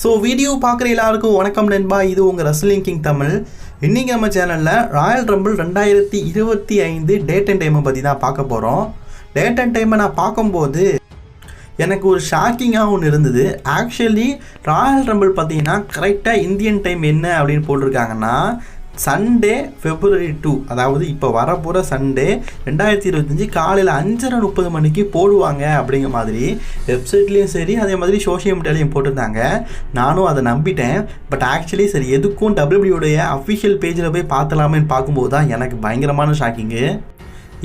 So video பார்க்குற எல்லாருக்கும் வணக்கம் நண்பா. இது உங்கள் ரஸ்லிங் கிங் தமிழ். இன்றைக்கி நம்ம சேனலில் ராயல் ரம்பிள் ரெண்டாயிரத்தி இருபத்தி ஐந்து டேட் அண்ட் டைமை பற்றி தான் பார்க்க போகிறோம் டேட் அண்ட் டைமை நான் பார்க்கும்போது எனக்கு ஒரு ஷாக்கிங்காக ஒன்று இருந்தது. ஆக்சுவலி ராயல் ரம்பிள் பார்த்தீங்கன்னா கரெக்டாக இந்தியன் டைம் என்ன அப்படின்னு போட்டிருக்காங்கன்னா சண்டே ஃபெப்ரவரி டூ அதாவது இப்போ வரப்போகிற சண்டே ரெண்டாயிரத்தி இருபத்தஞ்சி காலையில் அஞ்சரை முப்பது மணிக்கு போடுவாங்க அப்படிங்கிற மாதிரி வெப்சைட்லேயும் சரி அதே மாதிரி சோஷியல் மீடியாலையும் போட்டிருந்தாங்க. நானும் அதை நம்பிட்டேன். பட் ஆக்சுவலி சரி எதுக்கும் டபிள்யூடைய அஃபிஷியல் பேஜில் போய் பார்த்தலாமேன்னு பார்க்கும்போது தான் எனக்கு பயங்கரமான ஷாக்கிங்கு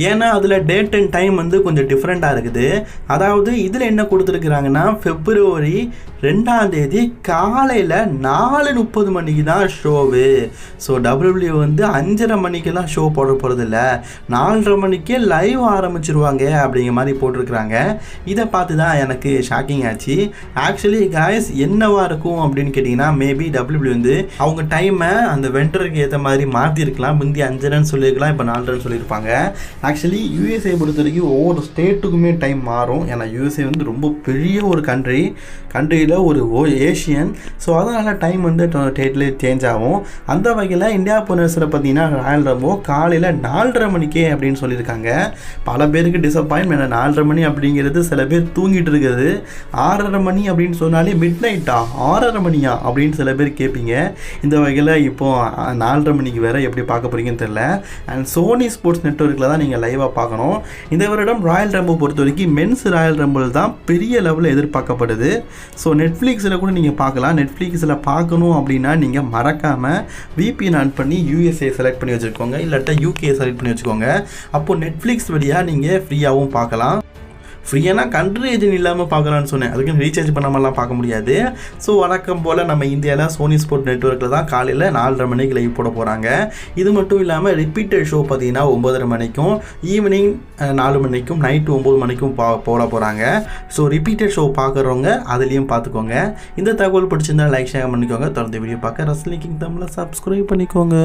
ஏன்னா அதில் டேட் அண்ட் டைம் வந்து கொஞ்சம் டிஃப்ரெண்ட்டாக இருக்குது. அதாவது இதில் என்ன கொடுத்துருக்குறாங்கன்னா ஃபெப்ரவரி ரெண்டாம் தேதி காலையில் நாலு முப்பது மணிக்கு தான் ஷோவு ஸோ டபிள்யூ வந்து அஞ்சரை மணிக்கெல்லாம் ஷோ போட போகிறதில்ல நாலரை மணிக்கே லைவ் ஆரம்பிச்சிருவாங்க அப்படிங்கிற மாதிரி போட்டிருக்கிறாங்க. இதை பார்த்து தான் எனக்கு ஷாக்கிங் ஆச்சு. ஆக்சுவலி காய்ஸ் என்னவா இருக்கும் அப்படின்னு கேட்டிங்கன்னா மேபி டபிள்யூ வந்து அவங்க டைமை அந்த வெண்டருக்கு ஏற்ற மாதிரி மாற்றிருக்கலாம் முந்தி அஞ்சரைன்னு சொல்லியிருக்கலாம் இப்போ நாலரைன்னு சொல்லியிருப்பாங்க. ஆக்சுவலி யூஎஸ்ஏ பொறுத்த வரைக்கும் ஒவ்வொரு ஸ்டேட்டுக்குமே டைம் மாறும். ஏன்னா யூஎஸ்ஏ வந்து ரொம்ப பெரிய ஒரு கண்ட்ரி கண்ட்ரியில் ஒரு ஓ ஏஷியன் ஸோ அதனால் டைம் வந்து டேட்ல சேஞ்ச் ஆகும். அந்த வகையில் இந்தியா புனர்ஸில் பார்த்தீங்கன்னா ராயல் ரம்போ காலையில் நாலரை மணிக்கே அப்படின்னு சொல்லியிருக்காங்க. பல பேருக்கு டிசப்பாயின்மெண்ட் நாலரை மணி அப்படிங்கிறது சில பேர் தூங்கிட்டு இருக்குது. ஆறரை மணி அப்படின்னு சொன்னாலே மிட் நைட்டா ஆறரை மணியா? அப்படின்னு சில பேர் கேட்பீங்க. இந்த வகையில் இப்போது நாலரை மணிக்கு வேறு எப்படி பார்க்க போறீங்கன்னு தெரியல. அண்ட் சோனி ஸ்போர்ட்ஸ் நெட்ஒர்க்கில் தான் நீங்கள் லைவாக பார்க்கணும். இந்த வருடம் ராயல் ரம்பிள் பொறுத்த வரைக்கும் மென்ஸ் ராயல் ரம்பிள் தான் பெரிய லெவலில் எதிர்பார்க்கப்படுது. ஸோ நெட்ஃப்ளிக்ஸில் கூட நீங்கள் பார்க்கலாம். நெட்ஃப்ளிக்ஸில் பார்க்கணும் அப்படின்னா நீங்கள் மறக்காமல் விபிஎன் ஆன் பண்ணி யூஎஸ்ஏ செலக்ட் பண்ணி வச்சுக்கோங்க இல்லாட்டா யூகே செலக்ட் பண்ணி வச்சுக்கோங்க. அப்போது நெட்ஃப்ளிக்ஸ் வழியாக நீங்கள் ஃப்ரீயாகவும் பார்க்கலாம். ஃப்ரீயானா கண்ட்ரி ஏஜென்ட் இல்லாமல் பார்க்கலான்னு சொன்னேன். அதுக்கு ரீசார்ஜ் பண்ணாமலாம் பார்க்க முடியாது. ஸோ வழக்கம் போல் நம்ம இந்தியாவில் சோனி ஸ்போர்ட் நெட்ஒர்க்கில் தான் காலையில் நாலரை மணிக்கு லைவ் போட போகிறாங்க இது மட்டும் இல்லாமல் ரிப்பீட்டட் ஷோ பார்த்தீங்கன்னா ஒம்பதரை மணிக்கும் ஈவினிங் நாலு மணிக்கும் நைட்டு ஒம்பது மணிக்கும் பா போட போகிறாங்க ஸோ ரிப்பீட்டட் ஷோ பார்க்குறவங்க அதுலேயும் பார்த்துக்கோங்க. இந்த தகவல் பிடிச்சிருந்தா லைக் ஷேர் பண்ணிக்கோங்க. தொடர்ந்து வீடியோ பார்க்க ரஸ்லிங் கிங் தமிழில் சப்ஸ்கிரைப் பண்ணிக்கோங்க.